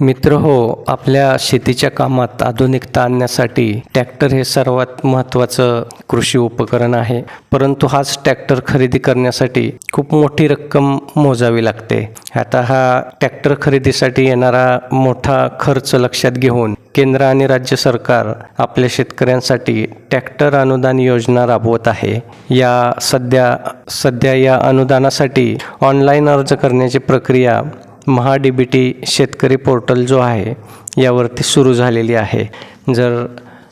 मित्र हो आपल्या शेतीच्या कामात आधुनिकता आणण्यासाठी ट्रॅक्टर हे सर्वात महत्त्वाचं कृषी उपकरण आहे. परंतु हाच ट्रॅक्टर खरेदी करण्यासाठी खूप मोठी रक्कम मोजावी लागते. आता हा ट्रॅक्टर खरेदीसाठी येणारा मोठा खर्च लक्षात घेऊन केंद्र आणि राज्य सरकार आपल्या शेतकऱ्यांसाठी ट्रॅक्टर अनुदान योजना राबवत आहे. या सध्या सध्या या अनुदानासाठी ऑनलाईन अर्ज करण्याची प्रक्रिया महा डी बी टी शेतकरी पोर्टल जो आहे यावरती सुरू झालेली आहे. जर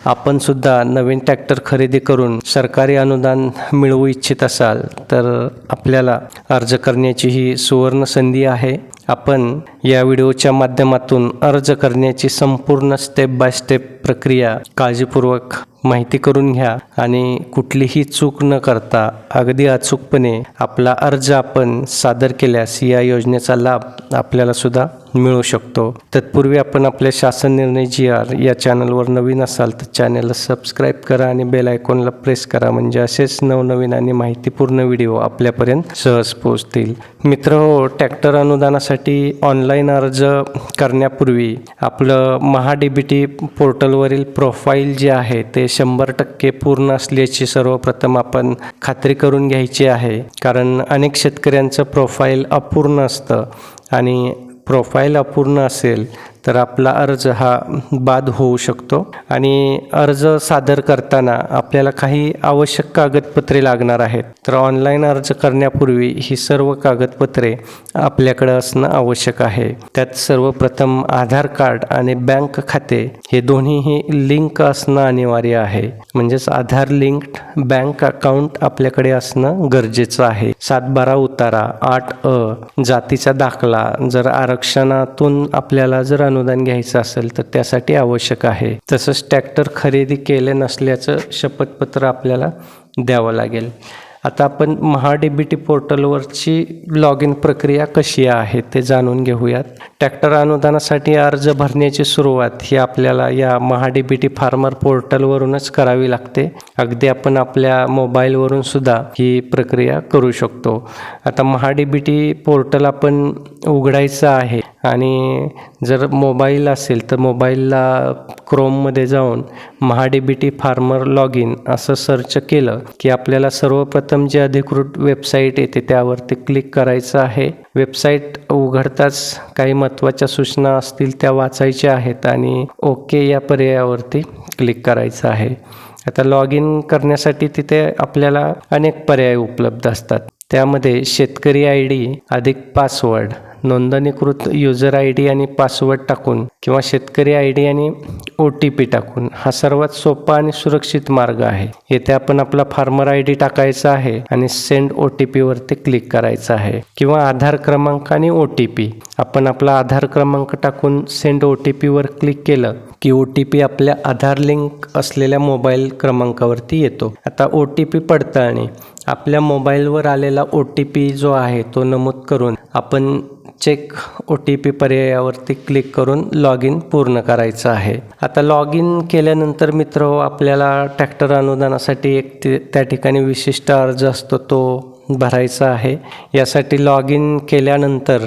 आपण सुद्धा नवीन ट्रॅक्टर खरेदी करून सरकारी अनुदान मिळवू इच्छित असाल तर आपल्याला अर्ज करण्याची ही सुवर्ण संधी आहे. आपण या व्हिडिओच्या माध्यमातून अर्ज करण्याची संपूर्ण स्टेप बाय स्टेप प्रक्रिया काळजीपूर्वक माहिती करून घ्या आणि कुठलीही चूक न करता अगदी अचूकपणे आपला अर्ज आपण सादर केल्यास या योजनेचा लाभ आपल्याला सुद्धा मिळू शकतो. तत्पूर्वी आपण आपल्या शासन निर्णय जी आर या चॅनलवर नवीन असाल तर चॅनलला सबस्क्राईब करा आणि बेल आयकॉनला प्रेस करा म्हणजे असेच नवनवीन आणि माहितीपूर्ण व्हिडिओ आपल्यापर्यंत सहज पोहोचतील. मित्र हो ट्रॅक्टर अनुदानासाठी ऑनलाईन अर्ज करण्यापूर्वी आपलं महाडीबीटी पोर्टलवरील प्रोफाईल जे आहे ते शंभर टक्के पूर्ण असल्याची सर्वप्रथम आपण खात्री करून घ्यायची आहे. कारण अनेक शेतकऱ्यांचं प्रोफाईल अपूर्ण असतं. आणि प्रोफाईल अपूर्ण असेल तर आपला अर्ज हा बाद होऊ शकतो. आणि अर्ज सादर करताना आपल्याला काही आवश्यक कागदपत्रे लागणार आहेत. तर ऑनलाईन अर्ज करण्यापूर्वी ही सर्व कागदपत्रे आपल्याकडं असणं आवश्यक आहे. त्यात सर्वप्रथम आधार कार्ड आणि बँक खाते हे दोन्हीही लिंक असणं अनिवार्य आहे. म्हणजेच आधार लिंक्ड बँक अकाउंट आपल्याकडे असणं गरजेचं आहे. सात बारा उतारा आठ अ जातीचा दाखला जर आरक्षणातून आपल्याला जर अनुदान घ्यायचं असेल तर त्यासाठी आवश्यक आहे. तसंच ट्रॅक्टर खरेदी केले नसल्याचं शपथपत्र आपल्याला द्यावं लागेल. आता आपण महाडीबीटी पोर्टलवरची लॉग इन प्रक्रिया कशी आहे ते जाणून घेऊयात. ट्रॅक्टर अनुदानासाठी अर्ज भरण्याची सुरुवात ही आपल्याला या महाडीबीटी फार्मर पोर्टलवरूनच करावी लागते. अगदी आपण आपल्या मोबाईलवरून सुद्धा ही प्रक्रिया करू शकतो. आता महाडीबीटी पोर्टल आपण उघडायचं आहे. आणि जर मोबाईल असेल तर मोबाईलला क्रोममध्ये जाऊन Maha B T farmer log in असं सर्च केलं की आपल्याला सर्वप्रथम जे अधिकृत वेबसाईट येते त्यावरती क्लिक करायचं आहे. वेबसाईट उघडताच काही महत्त्वाच्या सूचना असतील त्या वाचायच्या आहेत आणि ओके या पर्यायावरती क्लिक करायचं आहे. आता लॉग इन करण्यासाठी तिथे आपल्याला अनेक पर्याय उपलब्ध असतात. त्यामध्ये शेतकरी आय डी अधिक पासवर्ड नोंदणीकृत युजर आय डी आणि पासवर्ड टाकून किंवा शेतकरी आय डी आणि ओ टी पी टाकून हा सर्वात सोपा आणि सुरक्षित मार्ग आहे. येथे आपण आपला फार्मर आय डी टाकायचा आहे आणि सेंड ओ टी पीवरती क्लिक करायचं आहे किंवा आधार क्रमांक आणि ओ टी पी आपण आपला आधार क्रमांक टाकून सेंड ओ टी पीवर क्लिक केलं की ओ टी पी आपल्या आधार लिंक असलेल्या मोबाईल क्रमांकावरती येतो. आता ओ टी पी पडताळणी. आपल्या मोबाईलवर आलेला ओ टी पी जो आहे तो नमूद करून आपण चेक ओ टी पी पर्यायावरती क्लिक करून लॉग इन पूर्ण करायचं आहे. आता लॉग इन केल्यानंतर मित्र आपल्याला ट्रॅक्टर अनुदानासाठी एक ते त्या ठिकाणी विशिष्ट अर्ज असतो तो भरायचा आहे. यासाठी लॉग इन केल्यानंतर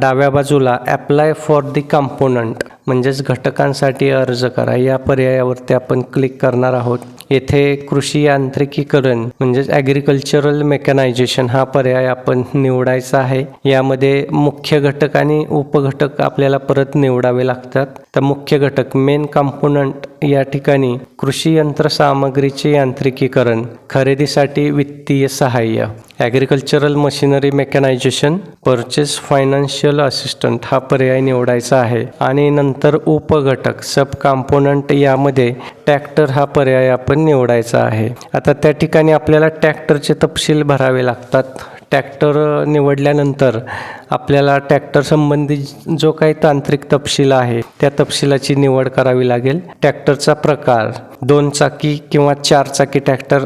डाव्या बाजूला ॲप्लाय फॉर दी कॉम्पोनंट म्हणजेच घटकांसाठी अर्ज करा. या पर्यायावरती आपण क्लिक करणार आहोत. येथे कृषी यांत्रिकीकरण म्हणजेच ॲग्रिकल्चरल मेकॅनायझेशन हा पर्याय आपण निवडायचा आहे. यामध्ये मुख्य घटक आणि उपघटक आपल्याला परत निवडावे लागतात. तर मुख्य घटक मेन कंपोनंट या ठिकाणी कृषी यंत्रसामग्रीचे यांत्रिकीकरण खरेदीसाठी वित्तीय सहाय्य. Agricultural machinery mechanisation purchase financial assistant हा पर्याय निवडायचा आहे. आणि नंतर उपघटक सब कॉम्पोनंट यामध्ये ट्रॅक्टर हा पर्याय आपण निवडायचा आहे. आता त्या ठिकाणी आपल्याला ट्रॅक्टरचे तपशील भरावे लागतात. टॅक्टर निवडल्यानंतर आपल्याला टॅक्टर संबंधी जो काही तांत्रिक तपशील आहे त्या तपशिलाची निवड करावी लागेल. टॅक्टरचा प्रकार दोन चाकी किंवा चार चाकी ट्रॅक्टर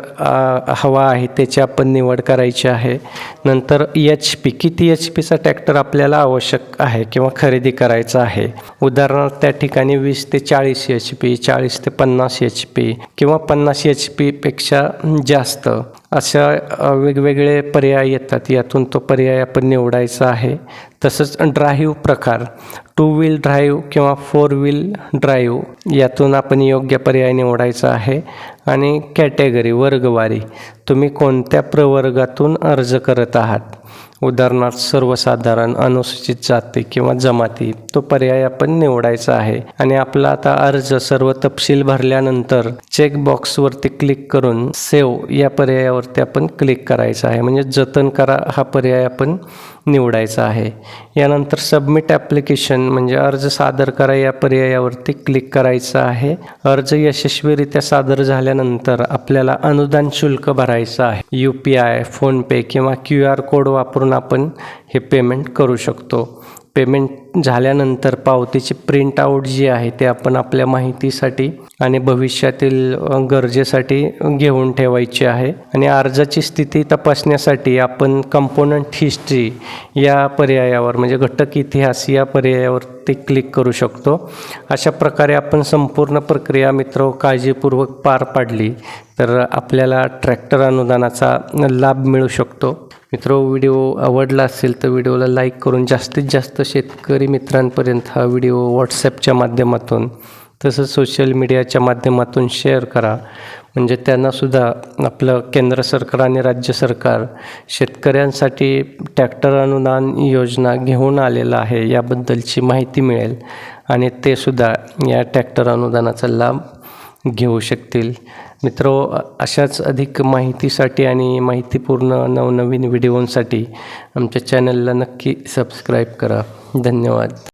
हवा आहे त्याची आपण निवड करायची आहे. नंतर एच पी किती एच पीचा ट्रॅक्टर आपल्याला आवश्यक आहे किंवा खरेदी करायचा आहे? उदाहरणार्थ त्या ठिकाणी वीस ते चाळीस एच पी चाळीस ते पन्नास एच पी किंवा पन्नास एच पीपेक्षा जास्त अशा वेगवेगळे पर्याय येतात. यातून तो पर्याय आपण निवडायचा आहे. तसंच ड्राईव्ह प्रकार टू व्हील ड्राईव्ह किंवा फोर व्हील ड्राईव्ह यातून आपण योग्य पर्याय निवडायचा आहे. आणि कॅटेगरी वर्गवारी तुम्ही कोणत्या प्रवर्गातून अर्ज करत आहात? उदाहरणार्थ सर्वसाधारण अनुसूचित जाती किंवा जमाती तो पर्याय आपण निवडायचा आहे. आणि आपला आता अर्ज सर्व तपशील भरल्यानंतर चेकबॉक्सवरती क्लिक करून सेव्ह या पर्यायावरती आपण क्लिक करायचं आहे. म्हणजे जतन करा हा पर्याय आपण निवडायचा आहे. यानंतर सबमिट ॲप्लिकेशन म्हणजे अर्ज सादर करा या पर्यायावरती क्लिक करायचं आहे. अर्ज यशस्वीरित्या सादर झाल्यानंतर आपल्याला अनुदान शुल्क भरायचं आहे. यू पी आय फोनपे किंवा क्यू आर कोड वापरून आपण हे पेमेंट करू शकतो. पेमेंट झाल्यानंतर पावतीची प्रिंटआउट जी आहे ते आपण आपल्या माहितीसाठी आणि भविष्यातील गरजेसाठी घेऊन ठेवायची आहे. आणि अर्जाची स्थिती तपासण्यासाठी आपण कंपोनंट हिस्ट्री या पर्यायावर म्हणजे घटक इतिहास या पर्यायावर ते क्लिक करू शकतो. अशा प्रकारे आपण संपूर्ण प्रक्रिया मित्र काळजीपूर्वक पार पाडली तर आपल्याला ट्रॅक्टर अनुदानाचा लाभ मिळू शकतो. मित्र व्हिडिओ आवडला असेल तर व्हिडिओला लाईक करून जास्तीत जास्त शेतकरी मित्रांपर्यंत हा व्हिडिओ व्हॉट्सॲपच्या माध्यमातून तसंच सोशल मीडियाच्या माध्यमातून शेअर करा. म्हणजे त्यांनासुद्धा आपलं केंद्र सरकार आणि राज्य सरकार शेतकऱ्यांसाठी टॅक्टर अनुदान योजना घेऊन आलेलं आहे याबद्दलची माहिती मिळेल आणि ते सुद्धा या टॅक्टर अनुदानाचा लाभ घेऊ शकतील. मित्र अशाच अधिक माहितीसाठी आणि माहितीपूर्ण नवनवीन व्हिडिओंसाठी आमच्या चॅनलला नक्की सबस्क्राईब करा. धन्यवाद.